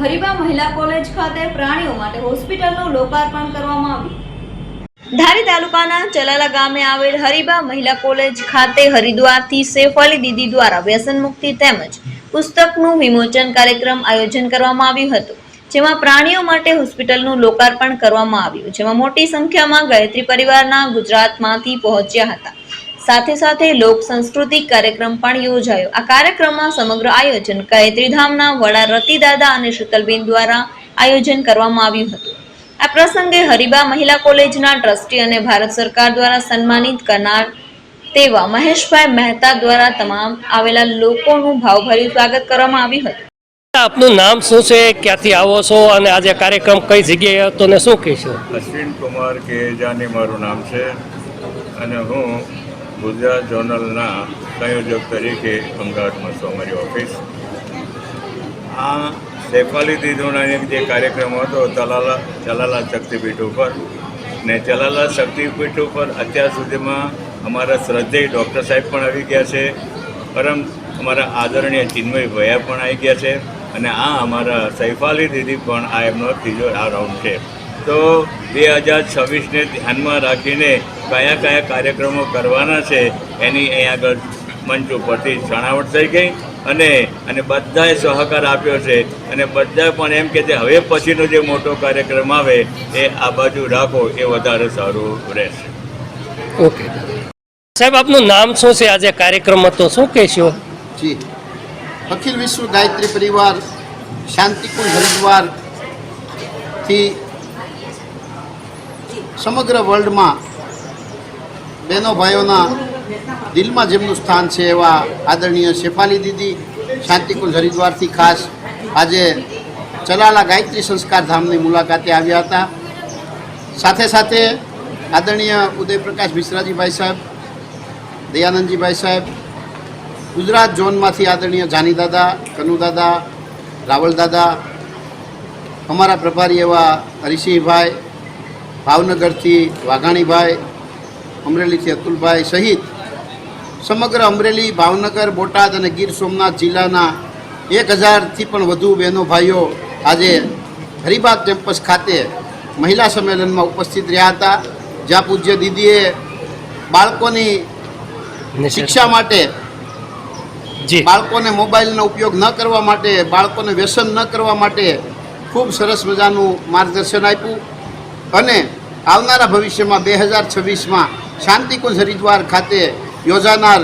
હરિબા મહિલા કોલેજ ખાતે પ્રાણીઓ માટે હોસ્પિટલનું લોકાર્પણ કરવામાં આવ્યું. ધારી તાલુકાના ચલાલા ગામે આવેલ હરિબા મહિલા કોલેજ ખાતે હરિદ્વારથી સૈફ દીદી દ્વારા વ્યસન મુક્તિ તેમજ પુસ્તકનું વિમોચન કાર્યક્રમ આયોજન કરવામાં આવ્યું હતું, જેમાં પ્રાણીઓ માટે હોસ્પિટલનું લોકાર્પણ કરવામાં આવ્યું, જેમાં મોટી સંખ્યામાં ગાયત્રી પરિવારના ગુજરાતમાંથી પહોંચ્યા હતા. સાથે સાથે લોક સંસ્કૃતિ કાર્યક્રમ પણ યોજાયો. આ કાર્યક્રમમાં સમગ્ર આયોજન ગાયત્રીધામના વડા રતિદાદા અને શીતલબેન દ્વારા આયોજન કરવામાં આવ્યું હતું. આ પ્રસંગે હરિબા મહિલા કોલેજના ટ્રસ્ટી અને ભારત સરકાર દ્વારા સન્માનિત કરનાર તેવા મહેશભાઈ મહેતા દ્વારા તમામ આવેલા લોકોનું ભાવભર્યું સ્વાગત કરવામાં આવ્યું હતું. આપનું નામ શું છે? ક્યાંથી આવો છો? અને આજે કાર્યક્રમ કઈ જગ્યાએ હતો ને શું કહેશો? અશ્વિન કુમાર કે જાની મારું નામ છે. અને હું ગુજરાત જોનલના સંયોજક તરીકે અમદાવાદમાં છું, અમારી ઓફિસ આ શેફાલી દીદોના જે કાર્યક્રમ હતો તલાલા ચલાલા શક્તિપીઠ ઉપર. ને ચલાલા શક્તિપીઠ ઉપર અત્યાર સુધીમાં અમારા શ્રદ્ધેય ડૉક્ટર સાહેબ પણ આવી ગયા છે. પરમ અમારા આદરણીય ચિન્મય ભયા પણ આવી ગયા છે. અને આ અમારા સૈફાલી દીદી પણ આ એમનો ત્રીજો આ રાઉન્ડ છે. તો બે હજાર છવ્વીસને ધ્યાનમાં રાખીને કયા કયા કાર્યક્રમો કરવાના છે એની અહીં આગળ મંચ ઉપરથી જણાવટ થઈ ગઈ અને અને બધાએ સહકાર આપ્યો છે. અને બધા પણ એમ કે છે હવે પછીનો જે મોટો કાર્યક્રમ આવે એ આ બાજુ રાખો એ વધારે સારું રહેશે. ઓકે. સાહેબ આપનું નામ શું છે? આજે કાર્યક્રમ હતો શું કહેશો? જી. અખિલ વિશ્વ ગાયત્રી પરિવાર શાંતિકુંજ હરિદ્વારથી સમગ્ર વર્લ્ડમાં બહેનો ભાઈઓના દિલમાં જેમનું સ્થાન છે એવા આદરણીય શેફાલી દીદી શાંતિકુંજ હરિદ્વારથી ખાસ આજે ચલાલા ગાયત્રી સંસ્કાર ધામની મુલાકાતે આવ્યા હતા. સાથે સાથે આદરણીય ઉદયપ્રકાશ મિશ્રાજીભાઈ સાહેબ, દયાનંદજીભાઈ સાહેબ, ગુજરાત ઝોનમાંથી આદરણીય જાની દાદા, કનુ દાદા, રાવલ દાદા, અમારા પ્રભારી એવા હરિસિંહભાઈ ભાવનગરથી વાઘાણીભાઈ અમરેલીથી અતુલભાઈ સહિત સમગ્ર અમરેલી ભાવનગર બોટાદ અને ગીર સોમનાથ જિલ્લાના એક હજારથી પણ વધુ બહેનો ભાઈઓ આજે હરિબાગ કેમ્પસ ખાતે મહિલા સંમેલનમાં ઉપસ્થિત રહ્યા હતા જ્યાં પૂજ્ય દીદીએ બાળકોની શિક્ષા માટે જી. બાળકોને મોબાઈલનો ઉપયોગ ન કરવા માટે બાળકોને વ્યસન ન કરવા માટે ખૂબ સરસ મજાનું માર્ગદર્શન આપ્યું. અને આવનારા ભવિષ્યમાં બે હજાર છવ્વીસમાં શાંતિકુંજ હરિદ્વાર ખાતે યોજાનાર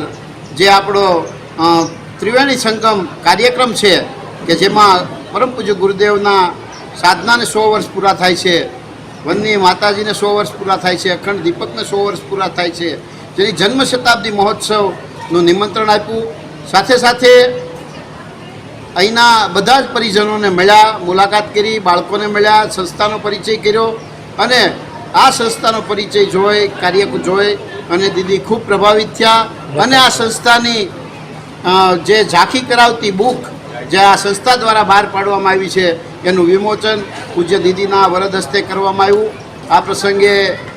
જે આપણો ત્રિવેણી સંગમ કાર્યક્રમ છે, કે જેમાં પરમ પૂજ્ય ગુરુદેવના સાધનાને સો વર્ષ પૂરા થાય છે વનની માતાજીને સો વર્ષ પૂરા થાય છે, અખંડ દીપકને સો વર્ષ પૂરા થાય છે, જેની જન્મ શતાબ્દી મહોત્સવનું નિમંત્રણ આપ્યું. સાથે સાથે અહીંના બધા જ પરિજનોને મળ્યા, મુલાકાત કરી, બાળકોને મળ્યા, સંસ્થાનો પરિચય કર્યો, અને આ સંસ્થાનો પરિચય જોઈ કાર્ય જોઈ અને દીદી ખૂબ પ્રભાવિત થયા. અને આ સંસ્થાની જે ઝાંખી કરાવતી બુક જે આ સંસ્થા દ્વારા બહાર પાડવામાં આવી છે, એનું વિમોચન પૂજ્ય દીદીના વરદ હસ્તે કરવામાં આવ્યું. આ પ્રસંગે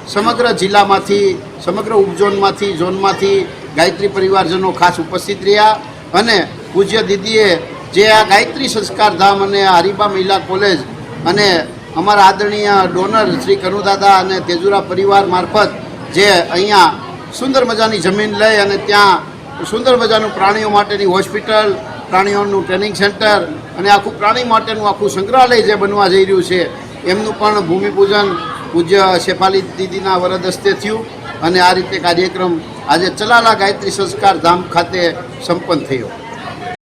સમગ્ર જિલ્લામાંથી, સમગ્ર ઉપઝોનમાંથી, ઝોનમાંથી ગાયત્રી પરિવારજનો ખાસ ઉપસ્થિત રહ્યા. અને પૂજ્ય દીદીએ જે આ ગાયત્રી સંસ્કાર ધામ અને હરિબા મહિલા કોલેજ અને અમારા આદરણીય ડોનર શ્રી કનુદાદા અને તેજુરા પરિવાર મારફત જે અહીંયા સુંદર મજાની જમીન લઈ અને ત્યાં સુંદર મજાનું પ્રાણીઓ માટેની હોસ્પિટલ, પ્રાણીઓનું ટ્રેનિંગ સેન્ટર અને આખું પ્રાણી માટેનું આખું સંગ્રહાલય જે બનવા જઈ રહ્યું છે, એમનું પણ ભૂમિપૂજન પૂજ્ય શેફાલી દીદીના વરદ હસ્તે થયું અને આ રીતે કાર્યક્રમ આજે ચલાલા ગાયત્રી સંસ્કાર ધામ ખાતે સંપન્ન થયો.